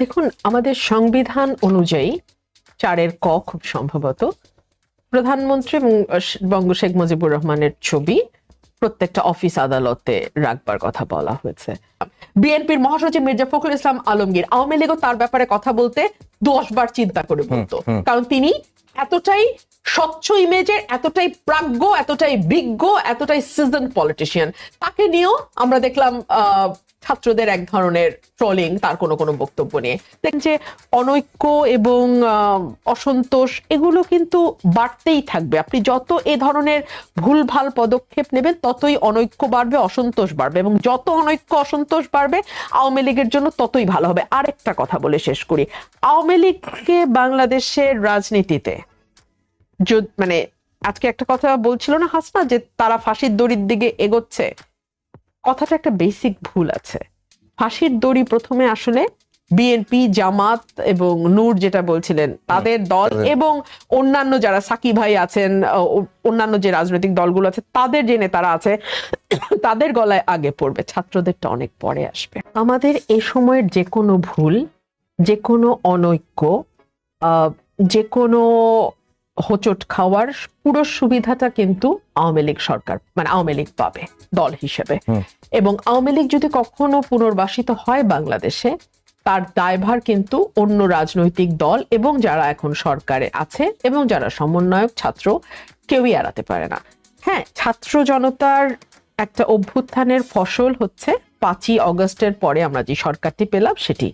দেখুন আমাদের সংবিধান অনুযায়ী চারের ক খুব সম্ভবত। প্রধানমন্ত্রী এবং বঙ্গ শেখ মুজিবুর রহমানের ছবি প্রত্যেকটা অফিস আদালতে রাখবার কথা বলা হয়েছে। বিএনপির মহাসচিব মির্জা ফখরুল ইসলাম আলমগীর আওয়ামী লীগও তার ব্যাপারে কথা বলতে দশ বার চিন্তা করে বলতো। কারণ তিনি এতটাই স্বচ্ছ ইমেজের এতটাই প্রাজ্ঞ, এতটাই বিজ্ঞ, এতটাই সিজন পলিটিশিয়ান তাকে নিয়েও আমরা দেখলাম ছাত্রদের এক ধরনের ট্রলিং তার কোনো কোনো বক্তব্য নিয়ে। দেখেন যে অনৈক্য এবং অসন্তোষ, এগুলো কিন্তু বাড়তেই থাকবে। আপনি যত এ ধরনের ভুলভাল পদক্ষেপ নেবেন, ততই অনৈক্য বাড়বে, অসন্তোষ বাড়বে এবং যত অনৈক্য, অসন্তোষ বাড়বে, আওয়ামী লীগের জন্য ততই ভালো হবে। আরেকটা কথা বলে শেষ করি। আওয়ামী লীগকে বাংলাদেশের রাজনীতিতে মানে আজকে একটা কথা বলছিল না হাসনা যে তারা ফাঁসির দড়ির দিকে এগোচ্ছে। কথাটা একটা বেসিক ভুল আছে। ফাঁসির দড়ি প্রথমে আসলে বিএনপি জামাত এবং নূর যেটা বলছিলেন তাদের দল এবং অন্যান্য যারা সাকি ভাই আছেন অন্যান্য যে রাজনৈতিক দলগুলো আছে তাদের যে নেতারা আছে তাদের গলায় আগে পড়বে। ছাত্রদেরটা অনেক পরে আসবে। আমাদের এ সময়ের যে কোনো ভুল যে কোনো অনৈক্য আহ, যে কোনো হোঁচট খাওয়ার পুরো সুবিধাটা কিন্তু আওয়ামী লীগ সরকার মানে আওয়ামী লীগ পাবে দল হিসেবে। এবং আওয়ামী লীগ যদি কখনো পুনর্বাসিত হয় বাংলাদেশে তার দায়ভার কিন্তু অন্য রাজনৈতিক দল এবং যারা এখন সরকারে আছে এবং যারা সমন্বয়ক ছাত্র কেউই এড়াতে পারে না। হ্যাঁ ছাত্র জনতার একটা অভ্যুত্থানের ফসল হচ্ছে পাঁচই অগস্টের পরে আমরা যে সরকারটি পেলাম সেটি।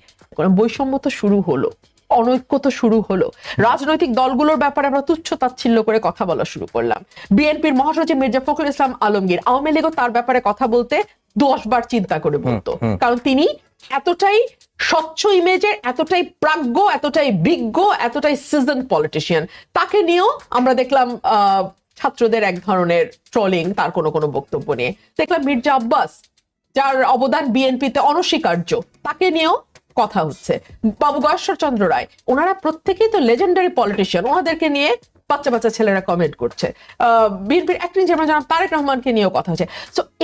বৈষম্য তো শুরু হলো। অনৈক্য তো শুরু হলো। রাজনৈতিক দলগুলোর ব্যাপারে আমরা তুচ্ছ তাচ্ছিল্য করে কথা বলা শুরু করলাম। বিএনপির মহাসচিব মির্জা ফখরুল ইসলাম আলমগীর আওয়ামী লীগও তার ব্যাপারে কথা বলতে দশ বার চিন্তা করে বলতো। কারণ তিনি এতটাই স্বচ্ছ ইমেজের এতটাই প্রাজ্ঞ এতটাই বিজ্ঞ এতটাই সিজন পলিটিশিয়ান। তাকে নিয়েও আমরা দেখলাম আহ, ছাত্রদের এক ধরনের ট্রলিং তার কোনো কোনো বক্তব্য নিয়ে। দেখলাম মির্জা আব্বাস যার অবদান বিএনপিতে অনস্বীকার্য তাকে নিয়েও কথা হচ্ছে। বাবু গয়েশ্বর চন্দ্র রায়, ওনারা প্রত্যেকেই তো লেজেন্ডারি পলিটিশিয়ান ওনাদেরকে নিয়ে বাচ্চা বাচ্চা ছেলেরা কমেন্ট করছে। তারেক রহমানকে নিয়েও কথা হচ্ছে।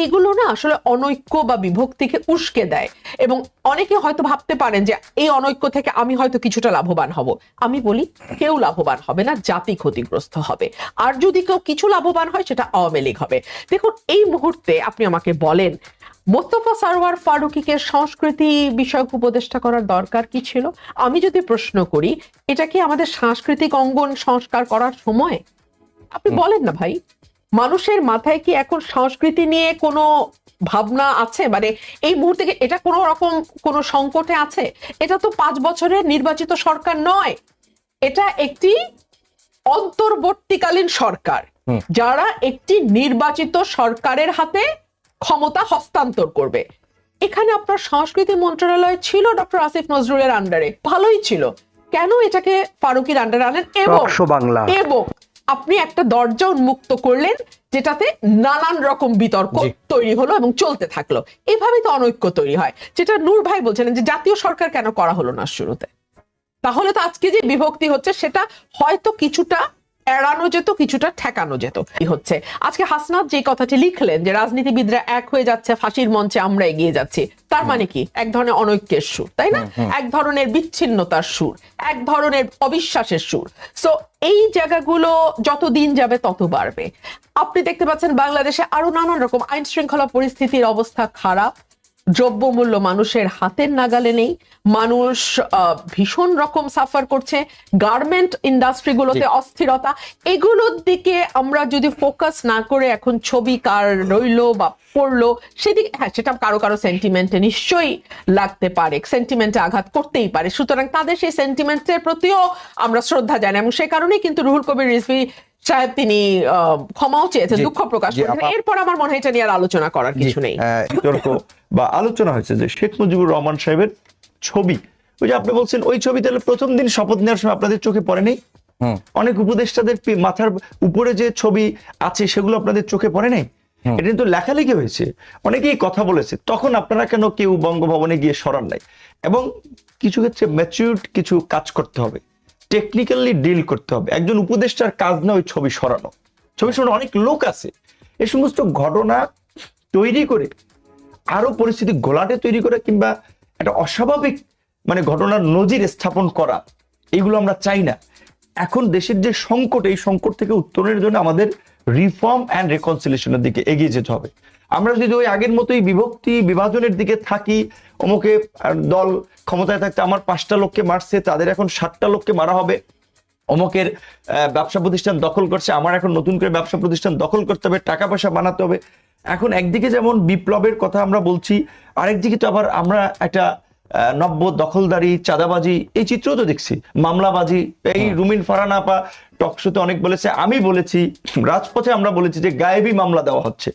এগুলো না আসলে অনৈক্য বা বিভক্তিকে উস্কে দেয়। এবং অনেকে হয়তো ভাবতে পারেন যে, এই অনৈক্য থেকে আমি হয়তো কিছুটা লাভবান হব। আমি বলি, কেউ লাভবান হবে না, জাতি ক্ষতিগ্রস্ত হবে। আর যদি কেউ কিছু লাভবান হয়, সেটা আওয়ামী লীগ হবে। দেখুন, এই মুহূর্তে আপনি আমাকে বলেন মোস্তফা সারোয়ার ফারুকিকে সংস্কৃতি বিষয়ক উপদেষ্টা করার দরকার কি ছিল? আমি যদি প্রশ্ন করি এটা কি আমাদের সাংস্কৃতিক অঙ্গন সংস্কার করার সময়? আপনি বলেন না ভাই। মানুষের মাথায় কি এখন সংস্কৃতি নিয়ে কোনো ভাবনা আছে? মানে এই মুহূর্তে এটা কোনো রকম কোনো সংকটে আছে? এটা তো পাঁচ বছরের নির্বাচিত সরকার নয়। এটা একটি অন্তর্বর্তীকালীন সরকার যারা একটি নির্বাচিত সরকারের হাতে ক্ষমতা হস্তান্তর করবে। এখানে আপনার সংস্কৃতি মন্ত্রণালয় ছিল ডক্টর আসিফ নজরুলের আন্ডারে ভালোই ছিল। কেন এটাকে ফারুকির আন্ডারে আনেন? এবং এবং আপনি একটা দরজা উন্মুক্ত করলেন যেটাতে নানান রকম বিতর্ক তৈরি হলো এবং চলতে থাকল। এভাবেই তো অনৈক্য তৈরি হয়। যেটা নূর ভাই বলছেন যে জাতীয় সরকার কেন করা হলো না শুরুতে? তাহলে তো আজকে যে বিভক্তি হচ্ছে সেটা হয়তো কিছুটা এড়ানো যেত কিছুটা ঠেকানো যেত। এই হচ্ছে। আজকে হাসনাত যে কথাটি লিখলেন যে রাজনীতিবিদরা এক হয়ে যাচ্ছে ফাঁসির মঞ্চে আমরা এগিয়ে যাচ্ছি তার মানে কি? এক ধরনের অনৈক্যের সুর তাই না? এক ধরনের বিচ্ছিন্নতার সুর এক ধরনের অবিশ্বাসের সুর। সো এই জায়গাগুলো যত দিন যাবে তত বাড়বে। আপনি দেখতে পাচ্ছেন বাংলাদেশে আরও নানান রকম আইন শৃঙ্খলা পরিস্থিতির অবস্থা খারাপ। দ্রব্যমূল্য মানুষের হাতের নাগালে নেই। মানুষ ভীষণ রকম সাফার করছে। গার্মেন্ট ইন্ডাস্ট্রিগুলোতে অস্থিরতা। এগুলোর দিকে আমরা যদি ফোকাস না করে এখন ছবি কার রইল বা পড়ল সেদিকে হ্যাঁ সেটা কারও কারও সেন্টিমেন্টে নিশ্চয়ই লাগতে পারে। সেন্টিমেন্টে আঘাত করতেই পারে। সুতরাং তাদের সেই সেন্টিমেন্টের প্রতিও আমরা শ্রদ্ধা জানাই এবং সে কারণেই কিন্তু রুহুল কবির রিজভি সাহেব তিনি আহ, ক্ষমাও চেয়েছেন দুঃখ প্রকাশ করেছেন। এরপর আমার মনে হয় এটা নিয়ে আর আলোচনা করার কিছু নেই। বিতর্ক বা আলোচনা হয়েছে যে শেখ মুজিবুর রহমান সাহেবের ছবি। ওই যে আপনি বলছেন ওই ছবি তাহলে প্রথম দিন শপথ নেওয়ার সময় আপনাদের চোখে পড়ে নেই? অনেক উপদেষ্টাদের মাথার উপরে যে ছবি আছে সেগুলো আপনাদের চোখে পড়ে নেই? এটা কিন্তু লেখালেখি হয়েছে। অনেকেই কথা বলেছে তখন আপনারা কেন কেউ বঙ্গভবনে গিয়ে সরান নাই? এবং কিছু ক্ষেত্রে ম্যাচিউর কিছু কাজ করতে হবে। টেকনিক্যালি ডিল করতে হবে। একজন উপদেষ্টার কাজ না ওই ছবি সরানো। ছবি সরানো অনেক লোক আছে। এই সমস্ত ঘটনা তৈরি করে আরও পরিস্থিতি গোলাটে তৈরি করে কিংবা একটা অস্বাভাবিক মানে ঘটনার নজির স্থাপন করা, এগুলো আমরা চাই না। এখন দেশের যে সংকট, এই সংকট থেকে উত্তরণের জন্য আমাদের রিফর্ম অ্যান্ড রেকনসিলেশনের দিকে এগিয়ে যেতে হবে। আমরা যদি ওই আগের মতোই বিভক্তি বিভাজনের দিকে থাকি অমুকে দল ক্ষমতায় থাকতে আমার পাঁচটা লোককে মারছে তাদের এখন ষাটটা লোককে মারা হবে। অমুকের ব্যবসা প্রতিষ্ঠান দখল করছে আমার এখন নতুন করে ব্যবসা প্রতিষ্ঠান দখল করতে হবে টাকা পয়সা বানাতে হবে। এখন একদিকে যেমন বিপ্লবের কথা আমরা বলছি আরেকদিকে তো আবার আমরা একটা নব্য দখলদারি চাঁদাবাজি এই চিত্র তো দেখছি। মামলাবাজি এই রুমিন ফারানা আপা টকশোতে অনেক বলেছে আমি বলেছি রাজপথে আমরা বলেছি যে গায়েবী মামলা দেওয়া হচ্ছে।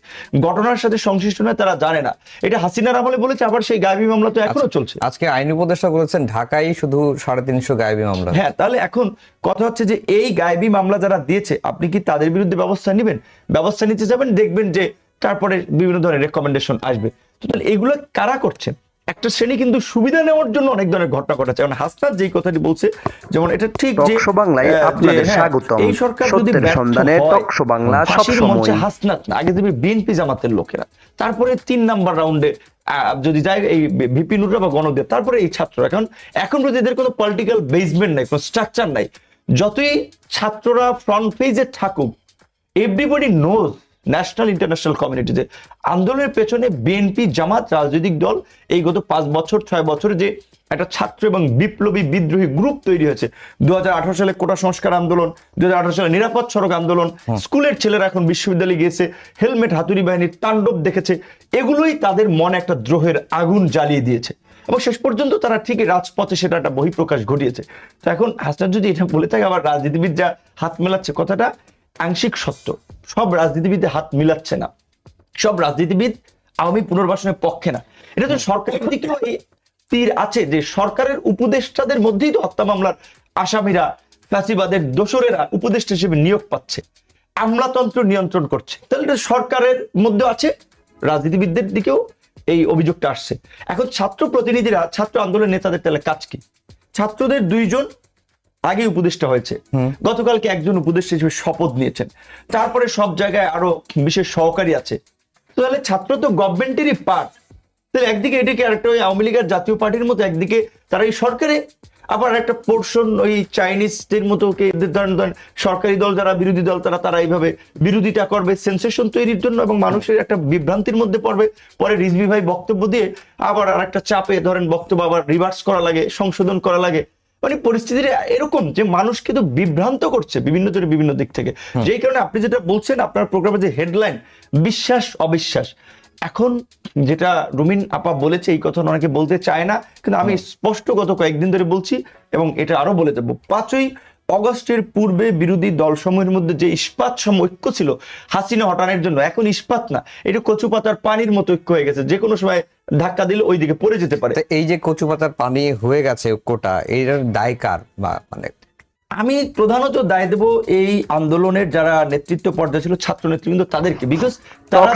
ঘটনার সাথে সংশ্লিষ্ট নয় তারা জানে না। এটা হাসিনার আমলে বলেছে আবার সেই গায়েবী মামলা তো এখনও চলছে। আজকে আইন উপদেষ্টা বলেছেন ঢাকায় শুধু সাড়ে তিনশো গায়েবী মামলা। হ্যাঁ তাহলে এখন কথা হচ্ছে যে এই গায়েবী মামলা যারা দিয়েছে আপনি কি তাদের বিরুদ্ধে ব্যবস্থা নেবেন? ব্যবস্থা নিতে যাবেন দেখবেন যে তারপরে বিভিন্ন ধরনের রেকমেন্ডেশন আসবে। তো তাহলে এগুলো কারা করছেন? একটা শ্রেণি কিন্তু সুবিধা নেওয়ার জন্য অনেক ধরনের ঘটনা ঘটাচ্ছে কারণ হাসনাত যেই কথাটি বলছে যেমন এটা ঠিক যে বাংলায় আপনাদের হ্যাঁ, স্বাগতম। এই সরকার যদি সন্ধানে টকশো বাংলা সবসময়। মঞ্চে হাসনাত না আগে দেবে বিএনপি জামাতের লোকেরা তারপরে তিন নাম্বার রাউন্ডে যদি যায় এই ভিপি নুররা বা গণদেব তারপরে এই ছাত্ররা কারণ এখন যদি এদের কোনো পলিটিক্যাল বেসমেন্ট নাই কোনো স্ট্রাকচার নাই যতই ছাত্ররা ফ্রন্ট পেজে থাকুক everybody knows national international community যে আন্দোলনের পেছনে বিএনপি জামাত রাজনৈতিক দল এই গত পাঁচ বছর ছয় বছরে যে একটা ছাত্র এবং বিপ্লবী বিদ্রোহী গ্রুপ তৈরি হয়েছে। দুই হাজার আঠারো সালে কোটা সংস্কার আন্দোলন দু সালে নিরাপদ সড়ক আন্দোলন স্কুলের ছেলেরা এখন বিশ্ববিদ্যালয়ে গিয়েছে হেলমেট হাতুড়ি বাহিনীর তাণ্ডব দেখেছে এগুলোই তাদের মনে একটা দ্রোহের আগুন জ্বালিয়ে দিয়েছে। এবং শেষ পর্যন্ত তারা ঠিকই রাজপথে সেটা একটা বহিঃপ্রকাশ ঘটিয়েছে। তো এখন হাসনাত যদি এটা বলে থাকে আবার রাজনীতিবিদ যা হাত মেলাচ্ছে কথাটা আংশিক সত্য। সব রাজনীতিবিদে হাত মিলাচ্ছে না। সব রাজনীতিবিদ আওয়ামী পুনর্বাসনের পক্ষে না। এটা তো সরকারের দিকেও এই তীর আছে যে সরকারের উপদেষ্টাদের মধ্যেই তো হত্যা মামলার আসামিরা, ফ্যাসিবাদের দোসরেরা উপদেষ্টা হিসেবে নিয়োগ পাচ্ছে। আমলাতন্ত্র নিয়ন্ত্রণ করছে। তাহলে এটা সরকারের মধ্যে আছে, রাজনীতিবিদদের দিকেও এই অভিযোগটা আসছে। এখন ছাত্র প্রতিনিধিরা, ছাত্র আন্দোলনের নেতাদের তাহলে কাজ কি? ছাত্রদের দুইজন আগে উপদেষ্টা হয়েছে। গতকালকে একজন উপদেষ্টা হিসেবে শপথ নিয়েছেন। তারপরে সব জায়গায় আরও বিশেষ সহকারী আছে। তাহলে ছাত্র তো গভর্নমেন্টেরই পার্ট তাহলে একদিকে এটাকে আরেকটা ওই আওয়ামী লীগের জাতীয় পার্টির মতো একদিকে তারা এই সরকারে। আবার একটা পোর্শন ওই চাইনিজদের মতো কে এদের ধরেন ধরেন সরকারি দল যারা বিরোধী দল তারা তারা এইভাবে বিরোধিতা করবে সেন্সেশন তৈরির জন্য এবং মানুষের একটা বিভ্রান্তির মধ্যে পড়বে। পরে রিজভি ভাই বক্তব্য দিয়ে আবার আর একটা চাপে ধরেন বক্তব্য আবার রিভার্স করা লাগে সংশোধন করা লাগে। মানে পরিস্থিতি এরকম যে মানুষ কিন্তু বিভ্রান্ত করছে বিভিন্ন জনে বিভিন্ন দিক থেকে। যেই কারণে আপনি যেটা বলছেন আপনার প্রোগ্রামের যে হেডলাইন বিশ্বাস অবিশ্বাস। এখন যেটা রুমিন আপা বলেছে এই কথা অনেকে বলতে চায় না কিন্তু আমি স্পষ্ট গত কয়েকদিন ধরে বলছি এবং এটা আরও বলে দেবো। পাঁচই অগস্টের পূর্বে বিরোধী দলসমূহের মধ্যে যে ইস্পাত সম ঐক্য ছিল হাসিনা হটানোর জন্য এখন ইস্পাত না। এটা কচু পাতার পানির মতো ঐক্য হয়ে গেছে। যে কোনো সময় ধাক্কা দিলে ওই দিকে পড়ে যেতে পারে। এই যে কচু পাতার পানি হয়ে গেছে ঐক্যটা এইটার দায় কার বা মানে? আমি প্রধানত দায় দেব এই আন্দোলনের যারা নেতৃত্ব পর্যায়ে ছিল ছাত্র নেতৃবৃন্দ তাদেরকে বিকজ তারা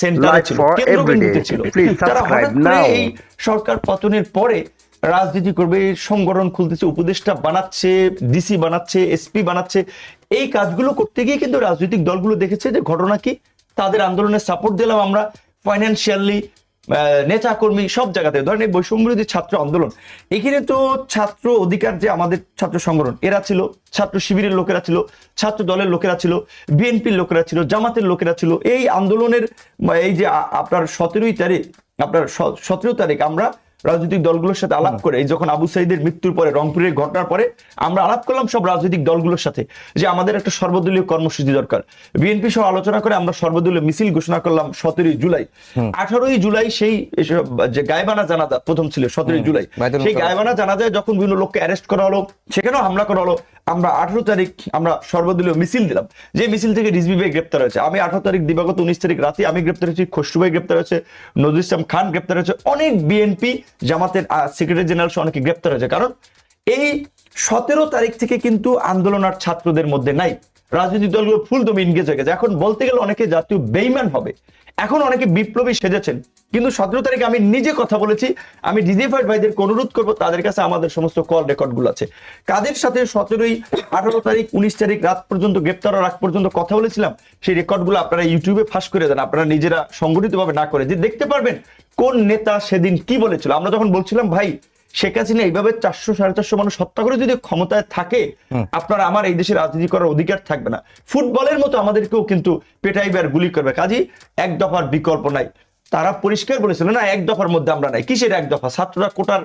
সেন্টারে ছিল কেন্দ্রবিন্দুতে ছিল। তারা হঠাৎ করে এই সরকার পতনের পরে রাজনীতি করবে, সংগঠন খুলতেছে, উপদেষ্টা বানাচ্ছে, ডিসি বানাচ্ছে, এসপি বানাচ্ছে, এই কাজগুলো করতে গিয়ে কিন্তু রাজনৈতিক দলগুলো দেখেছে যে ঘটনা কি? তাদের আন্দোলনে সাপোর্ট দিলাম আমরা ফাইন্যান্সিয়ালি নেতা কর্মী সব জায়গাতে। ধরেন এই বৈষম্য বিরোধী ছাত্র আন্দোলন। এখানে তো ছাত্র অধিকার যে আমাদের ছাত্র সংগঠন, এরা ছিল ছাত্র শিবিরের লোকেরা ছিল, ছাত্র দলের লোকেরা ছিল, বিএনপির লোকেরা ছিল, জামাতের লোকেরা ছিল। এই আন্দোলনের, এই যে আপনার সতেরোই তারিখ, আপনার সতেরো তারিখ আমরা রাজনৈতিক দলগুলোর সাথে আলাপ করে যখন আবু সাইদের মৃত্যুর পরে রংপুরের ঘটনার পরে আমরা আলাপ করলাম সব রাজনৈতিক দলগুলোর সাথে যে আমাদের একটা সর্বদলীয় কর্মসূচি দরকার। বিএনপি সহ আলোচনা করে আমরা সর্বদলীয় মিছিল ঘোষণা করলাম সতেরোই জুলাই। আঠারোই জুলাই সেই যে গায়বানা জানাজা প্রথম ছিল সতেরোই জুলাই। সেই গায়বানা জানাজায় যখন বিভিন্ন লোককে অ্যারেস্ট করা হলো সেখানেও হামলা করা হলো আমরা আঠারো তারিখ আমরা সর্বদলীয় মিছিল দিলাম। যে মিছিল থেকে রিজভি ভাই গ্রেপ্তার হয়েছে আমি আঠারো তারিখ দিবাগত উনিশ তারিখ রাতে আমি গ্রেপ্তার হয়েছি খসরু ভাই গ্রেপ্তার হয়েছে নজরুল ইসলাম খান গ্রেপ্তার হয়েছে অনেক বিএনপি জামাতের সেক্রেটারি জেনারেল সহ অনেকে গ্রেপ্তার হয়েছে। কারণ এই সতেরো তারিখ থেকে কিন্তু আন্দোলন আর ছাত্রদের মধ্যে নাই। রাজনৈতিক দলগুলো ফুল দমে ইনগেজ হয়ে গেছে। এখন বলতে গেলে অনেকে জাতীয় বেইমান হবে। এখন অনেকে বিপ্লবী সেজেছেন। কিন্তু সতেরো তারিখে আমি নিজে কথা বলেছি। আমি ডিজিফাইড ভাইদের অনুরোধ করব, তাদের কাছে আমাদের সমস্ত কল রেকর্ডগুলো আছে। কাদের সাথে সতেরোই আঠারো তারিখ, উনিশ তারিখ রাত পর্যন্ত, গ্রেপ্তার আগ পর্যন্ত কথা বলেছিলাম, সেই রেকর্ডগুলো আপনারা ইউটিউবে ফাঁস করে দেন। আপনারা নিজেরা সংগঠিতভাবে না করে যে দেখতে পারবেন কোন নেতা সেদিন কি বলেছিল। আমরা যখন বলছিলাম, ভাই শেখ হাসিনা এইভাবে চারশো সাড়ে চারশো মানুষ হত্যা করে যদি ক্ষমতায় থাকে আপনার আমার এই দেশে রাজনীতি করার অধিকার থাকবে না। ফুটবলের মতো আমাদেরকেও কিন্তু পেটাইবে আর গুলি করবে। কাজী এক দফার বিকল্প নাই। তারা পরিষ্কার বলেছিল না এক দফার মধ্যে আমরা নাই। কিসের এক দফা? ছাত্ররা কোটার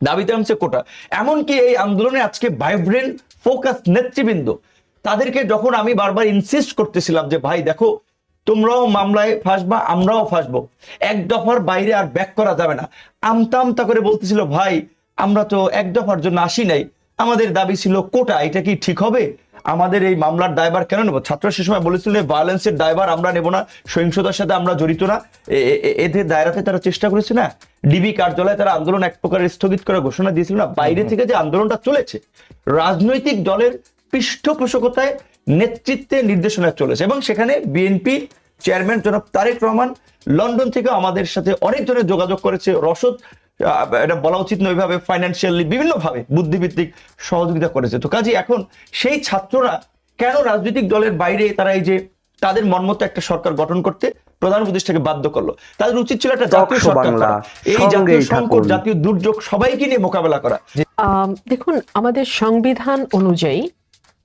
দাবিতে নামছে কোটা এমনকি এই আন্দোলনে আজকে ভাইব্রেন্ট ফোকাস নেতৃবৃন্দ তাদেরকে যখন আমি বারবার ইনসিস্ট করতেছিলাম যে ভাই দেখো তোমরাও মামলায় ফাঁসবা আমরাও ফাঁসবো। এক দফার বাইরে আর ব্যাক করা যাবে না। আমতা আমতা করে বলতেছিল ভাই আমরা তো এক দফার জন্য আসি নাই। আমাদের দাবি ছিল কোটা এটা কি ঠিক হবে? আমাদের এই মামলার দায়ভার কেন নেব? ছাত্র সে সময় বলেছিল ভায়োলেন্সের দায়ভার আমরা নেব না সহিংসতার সাথে আমরা জড়িত না। এদের দায়রাতে তারা চেষ্টা করেছে না। ডিবি কার্যালয়ে তারা আন্দোলন এক প্রকার স্থগিত করার ঘোষণা দিয়েছিল না। বাইরে থেকে যে আন্দোলনটা চলেছে রাজনৈতিক দলের পৃষ্ঠপোষকতায় নেতৃত্বে নির্দেশনা চলেছে। এবং সেখানে বিএনপি চেয়ারম্যান জনাব তারেক রহমান লন্ডন থেকে আমাদের সাথে অনেক জনের যোগাযোগ করেছে। রসদ আহ, এটা বলা উচিত নয় ওইভাবে ফাইন্যান্সিয়ালি বিভিন্নভাবে বুদ্ধিভিত্তিক সহযোগিতা করেছে। তো কাজে এখন সেই ছাত্ররা কেন রাজনৈতিক দলের বাইরে তারা এই যে তাদের মনমতো একটা সরকার গঠন করতে প্রধান উপদেষ্টাকে বাধ্য করল? তাদের উচিত ছিল একটা জাতীয় সরকার এই জাতীয় সংকট জাতীয় দুর্যোগ সবাইকে নিয়ে মোকাবেলা করা। দেখুন আমাদের সংবিধান অনুযায়ী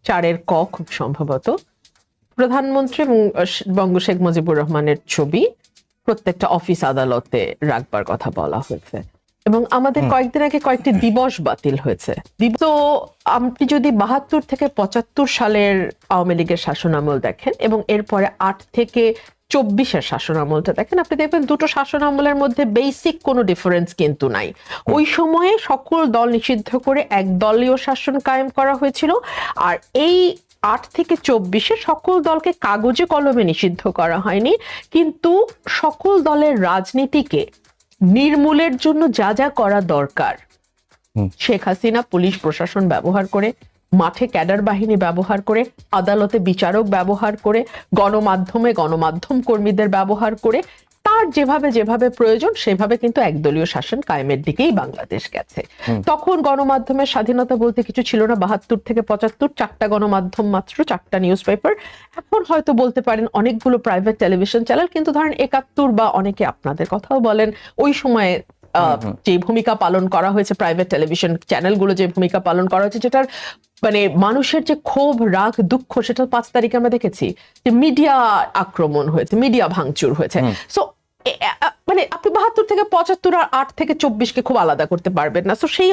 চারের ক খুব সম্ভবত। প্রধানমন্ত্রী এবং বঙ্গ শেখ মুজিবুর রহমানের ছবি প্রত্যেকটা অফিস আদালতে রাখবার কথা বলা হয়েছে। এবং আমাদের কয়েকদিন আগে কয়েকটি দিবস বাতিল হয়েছে। তো আপনি যদি বাহাত্তর থেকে পঁচাত্তর সালের আওয়ামী লীগের শাসনামল দেখেন এবং এরপরে আট থেকে চব্বিশের শাসন আমলটা দেখেন আপনি দেখবেন দুটো শাসন আমলের মধ্যে বেসিক কোনো ডিফারেন্স কিন্তু নাই। ওই সময়ে সকল দল নিষিদ্ধ করে এক দলীয় শাসন কায়েম করা হয়েছিল আর এই আট থেকে চব্বিশে সকল দলকে কাগজে কলমে নিষিদ্ধ করা হয়নি কিন্তু সকল দলের রাজনীতিকে নির্মূলের জন্য যা যা করা দরকার। শেখ হাসিনা পুলিশ প্রশাসন ব্যবহার করে মাঠে ক্যাডার বাহিনী ব্যবহার করে আদালতে বিচারক ব্যবহার করে গণমাধ্যমে গণমাধ্যম কর্মীদের ব্যবহার করে তার যেভাবে যেভাবে প্রয়োজন সেভাবে কিন্তু একদলীয় শাসন কায়েমের দিকেই বাংলাদেশ গেছে। তখন গণমাধ্যমের স্বাধীনতা বলতে কিছু ছিল না বাহাত্তর থেকে পঁচাত্তর চারটা গণমাধ্যম মাত্র চারটা নিউজ পেপার এখন হয়তো বলতে পারেন অনেকগুলো প্রাইভেট টেলিভিশন চ্যানেল কিন্তু ধরেন একাত্তর বা অনেকে আপনাদের কথাও বলেন ওই সময়ে যে ভূমিকা পালন করা হয়েছে প্রাইভেট টেলিভিশন চ্যানেলগুলো যে ভূমিকা পালন করা হয়েছে যেটার মানে মানুষের যে ক্ষোভ রাগ দুঃখ সেটা পাঁচ তারিখে আমরা দেখেছি যে মিডিয়া আক্রমণ হয়েছে মিডিয়া ভাঙচুর হয়েছে। সো মানে আপনি বাহাত্তর থেকে পঁচাত্তর আর আট থেকে চব্বিশকে খুব আলাদা করতে পারবেন না। তো সেই